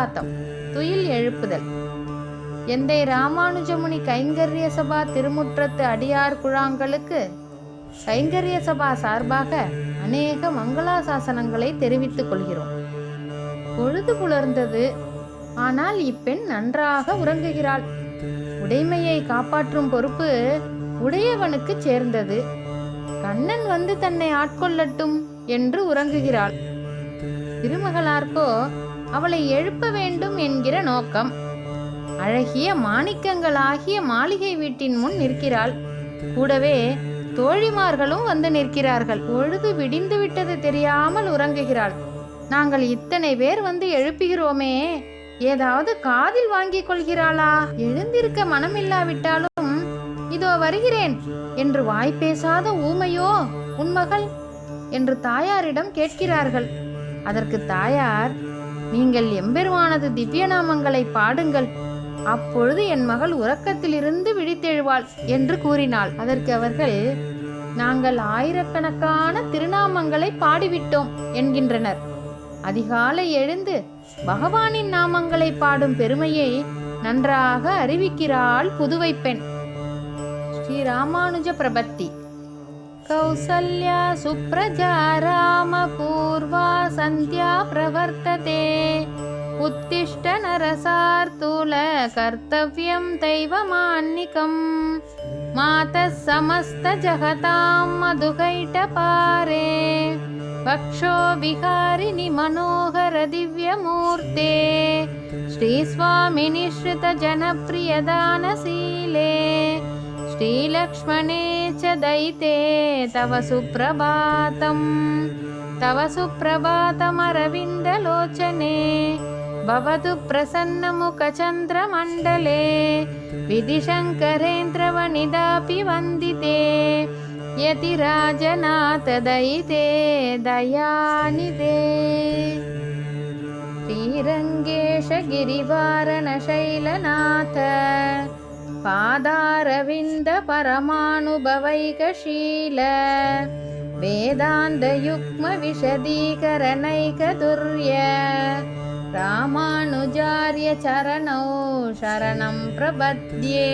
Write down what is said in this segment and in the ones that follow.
சுப்பிரபாத்தம் துயில் எழுப்புதல். எந்தை ராமானுஜமுனி கைங்கரிய சபா திருமுற்றத்து அடியார் குழாங்களுக்கு கைங்கரிய சபா சார்பாக அநேக மங்களாசாசனங்களை தெரிவித்துக் கொள்கிறோம். பொழுது புலர்ந்தது ஆனால் இப்பெண் நன்றாக உறங்குகிறாள். உடைமையை காப்பாற்றும் பொறுப்பு உடையவனுக்கு சேர்ந்தது. கண்ணன் வந்து தன்னை ஆட்கொள்ளட்டும் என்று உறங்குகிறாள். திருமகளார்க்கோ அவளை எழுப்ப வேண்டும் என்கிற நோக்கம். அழகிய மாணிக்கங்களாகிய மாளிகை வீட்டின் முன் நிற்கிறாள். கூடவே தோழிமார்களும் வந்து நிற்கிறார்கள். பொழுது விடிந்து விட்டது தெரியாமல் உறங்குகிறாள். நாங்கள் இத்தனை பேர் வந்து எழுப்புகிறோமே ஏதாவது காதில் வாங்கிக் கொள்கிறாளா? எழுந்திருக்க மனமில்லாவிட்டாலும் இதோ வருகிறேன். என்று வாய் பேசாத ஊமையோ உன் மகள்? என்று தாயாரிடம் கேட்கிறார்கள். அதற்கு தாயார் நீங்கள் எம்பெருமானது திவ்ய நாமங்களை பாடுங்கள். அப்பொழுது என் மகள் உறக்கத்திலிருந்து விழித்தெழுவாள் என்று கூறினாள். அதற்கு அவர்கள் நாங்கள் ஆயிரக்கணக்கான திருநாமங்களை பாடிவிட்டோம் என்கின்றனர். அதிகாலை எழுந்து பகவானின் நாமங்களை பாடும் பெருமையை நன்றாக அறிவிக்கிறாள் புதுவை பெண். ஸ்ரீ ராமானுஜ பிரபத்தி. कौसल्या सुप्रजा रामपूर्वा सन्ध्या प्रवर्तते। उत्तिष्ठनरसार्तुलकर्तव्यं तैव मान्निकं मातः समस्तजगतां मधुकैटपारे वक्षो विहारिणि मनोहर दिव्यमूर्ते। श्रीस्वामिनिःश्रितजनप्रियदानशीले श्रीलक्ष्मणे च दयिते तव सुप्रभातम्। तव सुप्रभातमरविन्दलोचने। भवतु प्रसन्नमुखचन्द्रमण्डले। विधिशङ्करेन्द्रवनिदापि वन्दिते। यतिराजनाथ दयिते दयानिदे श्रीरङ्गेश गिरिवारणशैलनाथ पादारविन्द परमानुभवैकशील वेदान्तयुग्म विशदीकरणैकदुर्य ராமானுஜாரிய சரணோ சரணம் பிரபத்யே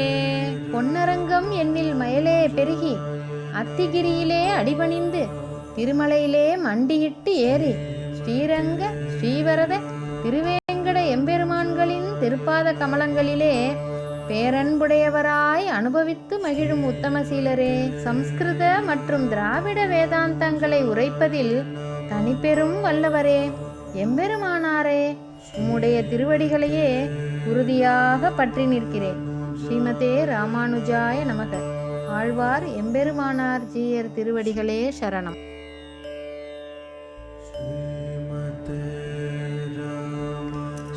பொன்னரங்கம் என்னில் மயலே பெருகி அத்திகிரியிலே அடிபணிந்து திருமலையிலே மண்டியிட்டு ஏறி ஸ்ரீரங்க ஸ்ரீவரத திருவேங்கட எம்பெருமான்களின் திருப்பாத கமலங்களிலே பேரன்புடையவராய் அனுபவித்து மகிழும் உத்தமசீலரே சம்ஸ்கிருத மற்றும் திராவிட வேதாந்தங்களை உரைப்பதில் தனிப்பெரும் வல்லவரே. எம்பெருமானாரே உம்முடைய திருவடிகளையே உறுதியாக பற்றி நிற்கிறேன். ஸ்ரீமதே ராமானுஜாய நமக. ஆழ்வார் எம்பெருமானார் ஜீயர் திருவடிகளே சரணம்.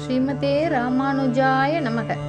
ஸ்ரீமதே ராமானுஜாய நமக.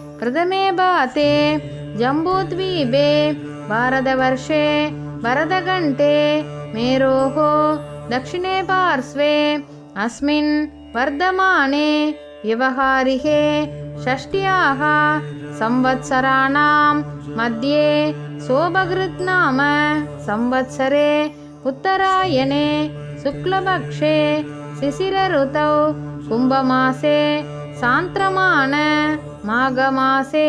प्रथमे भाते जम्बूद्वीपे भारतवर्षे भरतघण्टे मेरोः दक्षिणे पार्श्वे अस्मिन् वर्धमाने व्यवहारिके षष्ट्याः संवत्सराणां मध्ये सोभकृत् नाम संवत्सरे उत्तरायणे शुक्लपक्षे शिशिरऋतौ कुम्भमासे सान्त्रमान माघमासे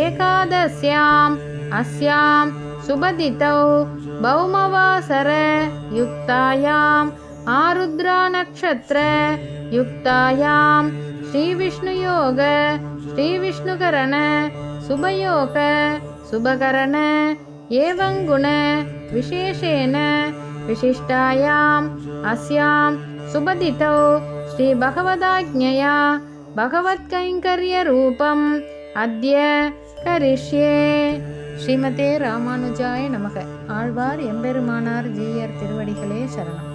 एकादश्याम् अस्यां सुबदितौ भौमवासरयुक्तायाम् आरुद्रानक्षत्रयुक्तायां श्रीविष्णुयोग श्रीविष्णुकरण शुभयोग शुभकरण एवं गुण विशेषेण विशिष्टायाम् अस्यां सुबदितौ श्रीभगवदाज्ञया பகவத்கைங்கரியரூபம் அத்ய கரிஷ்யே. ஸ்ரீமதே ராமானுஜாய நமக. ஆழ்வார் எம்பெருமானார் ஜீயர் திருவடிகளே சரணம்.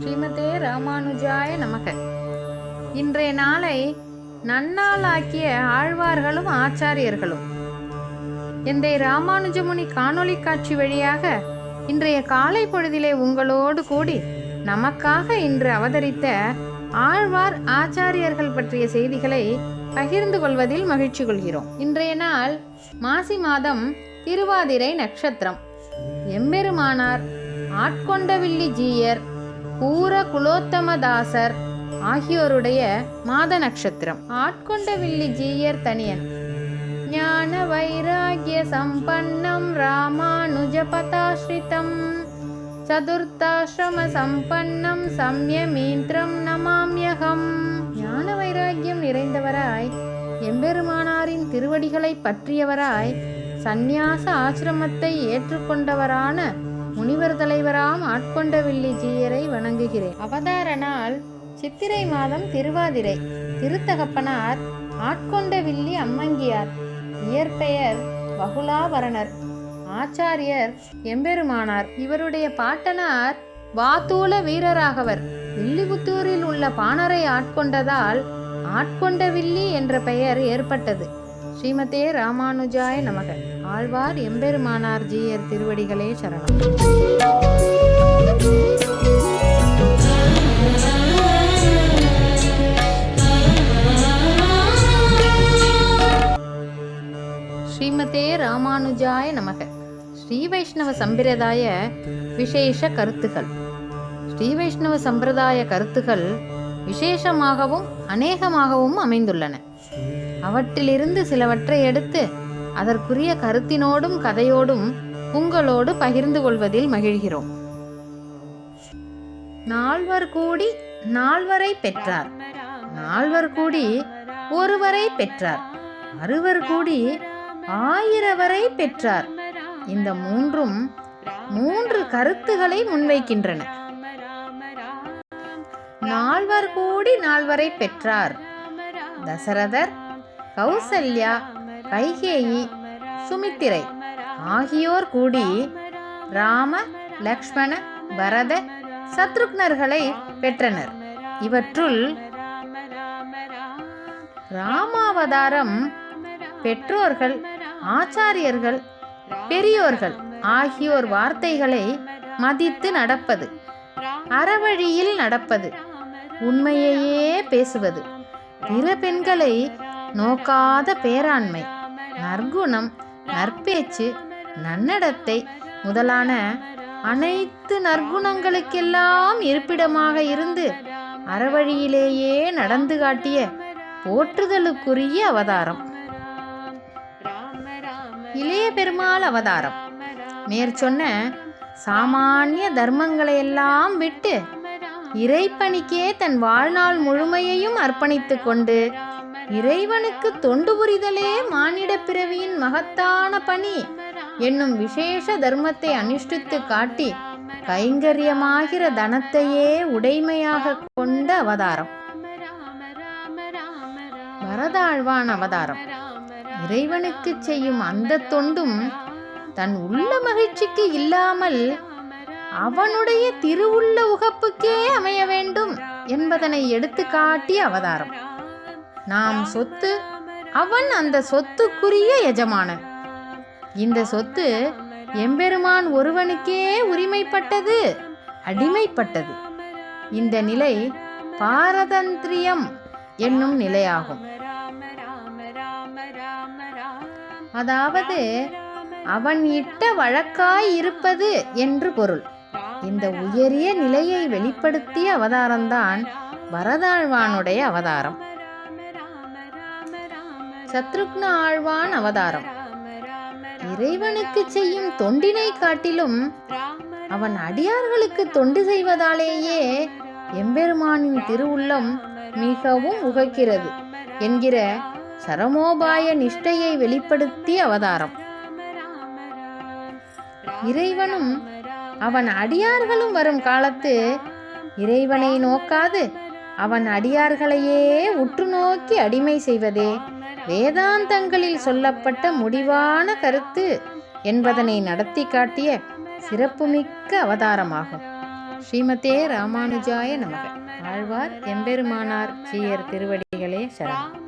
ஸ்ரீமதே ராமானுஜாய நமக. இன்றைய நாளை நன்னாளாக்கிய ஆழ்வார்களும் ஆச்சாரியர்களும். எந்தை ராமானுஜமுனி காணொளி காட்சி வழியாக இன்றைய காலை பொழுதிலே உங்களோடு கூடி நமக்காக இன்று அவதரித்த ஆழ்வார் ஆச்சாரியர்கள் பற்றிய செய்திகளை பகிர்ந்து கொள்வதில் மகிழ்ச்சி கொள்கிறோம். இன்றைய நாள் மாசி மாதம் திருவாதிரை நட்சத்திரம். எம்பெருமானார் ஆட்கொண்டவில்லி ஜீயர் பூர குலோத்தமதாசர் ஆகியோருடைய மாத நட்சத்திரம். ஆட்கொண்டவில்லி ஜீயர் தனியன். ஞான வைராகிய சம்பன்னம் ராமானுஜபதாஸ்ரிதம் சதுர்த்தாசிரம சம்பன்னம் சம்யமீந்திரம் நமாம்யகம். ஞான வைராகியம் நிறைந்தவராய் எம்பெருமானாரின் திருவடிகளை பற்றியவராய் சந்நியாச ஆசிரமத்தை ஏற்றுக்கொண்டவரான முனிவர் தலைவராம் ஆட்கொண்டவில்லி ஜீயரை வணங்குகிறேன். அவதாரனால் சித்திரை மாதம் திருவாதிரை. திருத்தகப்பனார் ஆட்கொண்டவில்லி அம்மங்கியார் இயற்பெயர் வகுலாவரணர் ஆச்சாரியர் எம்பெருமானார். இவருடைய பாட்டனார் வாத்தூல வீரராகவர். வில்லிபுத்தூரில் உள்ள பாணரை ஆட்கொண்டதால் ஆட்கொண்டவில்லி என்ற பெயர் ஏற்பட்டது. ஸ்ரீமதே ராமானுஜாய நமக. ஆழ்வார் எம்பெருமானார் ஜீயர் திருவடிகளே சரணம். ஸ்ரீமதே ராமானுஜாய நமக. ஸ்ரீ வைஷ்ணவ சம்பிரதாய விசேஷ கருத்துகள். ஸ்ரீ வைஷ்ணவ சம்பிரதாய கருத்துகள் விசேஷமாகவும் அநேகமாகவும் அமைந்துள்ளன. அவற்றிலிருந்து சிலவற்றை எடுத்து அதற்குரிய கருத்தினோடும் கதையோடும் உங்களோடு பகிர்ந்து கொள்வதில் மகிழ்கிறோம். நால்வர் கூடி நால்வரை பெற்றார். நால்வர் கூடி ஒருவரை பெற்றார். அறுவர் கூடி ஆயிரவரை பெற்றார். இந்த மூன்றும் மூன்று கருத்துகளை முன்வைக்கின்றன. நால்வர் கூடி நால்வரை பெற்றார். தசரதர் கௌசல்யா கைகேயி சுமித்திரை ஆகியோர் கூடி ராம லக்ஷ்மண பரத சத்ருக்னர்களை பெற்றனர். இவற்றுள் ராமாவதாரம் பெற்றோர்கள் ஆச்சாரியர்கள் பெரியோர்கள் ஆகியோர் வார்த்தைகளை மதித்து நடப்பது அறவழியில் நடப்பது உண்மையையே பேசுவது. பிற பெண்களை நோக்காத பேராண்மை நற்குணம் நற்பேச்சு நன்னடத்தை முதலான அனைத்து நற்குணங்களுக்கெல்லாம் இருப்பிடமாக இருந்து அறவழியிலேயே நடந்து காட்டிய போற்றுதலுக்குரிய அவதாரம். இளைய பெருமாள் அவதாரம். மேற்சொன்ன சாமானிய தர்மங்களை எல்லாம் விட்டு இறைப்பணிக்கே தன் வாழ்நாள் முழுமையையும் அர்ப்பணித்து கொண்டு இறைவனுக்கு தொண்டு புரிதலே மானிட பிறவியின் மகத்தான பணி என்னும் விசேஷ தர்மத்தை அனுஷ்டித்து காட்டி கைங்கரியமாகிற தனத்தையே உடைமையாக கொண்ட அவதாரம். வரதாழ்வான் அவதாரம். இறைவனுக்கு செய்யும் அந்த தொண்டும் தன் உள்ள மகிழ்ச்சிக்கு இல்லாமல் அவனுடைய திருவுள்ள உகப்புக்கே அமைய வேண்டும் என்பதனை எடுத்து காட்டிய அவதாரம். நாம் சொத்து அவன் அந்த சொத்துக்குரிய எஜமானன். இந்த சொத்து எம்பெருமான் ஒருவனுக்கே உரிமைப்பட்டது அடிமைப்பட்டது. இந்த நிலை பாரதந்திரியம் என்னும் நிலையாகும். அதாவது அவன் இட்ட வழக்காய் இருப்பது என்று பொருள். இந்த உயரிய நிலையை வெளிப்படுத்திய அவதாரம்தான் வரதாழ்வானுடைய அவதாரம். சத்ருக்ன ஆழ்வான் அவதாரம். இறைவனுக்கு செய்யும் தொண்டினை காட்டிலும் அவன் அடியார்களுக்கு தொண்டு செய்வதாலேயே எம்பெருமானின் திருவுள்ளம் மிகவும் உகக்கிறது என்கிற சரமோபாய நிஷ்டையை வெளிப்படுத்திய அவதாரம். இறைவனும் அவன் அடியார்களும் வரும் காலத்து இறைவனை நோக்காது அவன் அடியார்களையே உற்று நோக்கி அடிமை செய்வதே வேதாந்தங்களில் சொல்லப்பட்ட முடிவான கருத்து என்பதனை நடத்தி காட்டிய சிறப்புமிக்க அவதாரமாகும். ஸ்ரீமதே ராமானுஜாய நமக. ஆழ்வார் எம்பெருமானார் ஜீயர் திருவடிகளே சரணம்.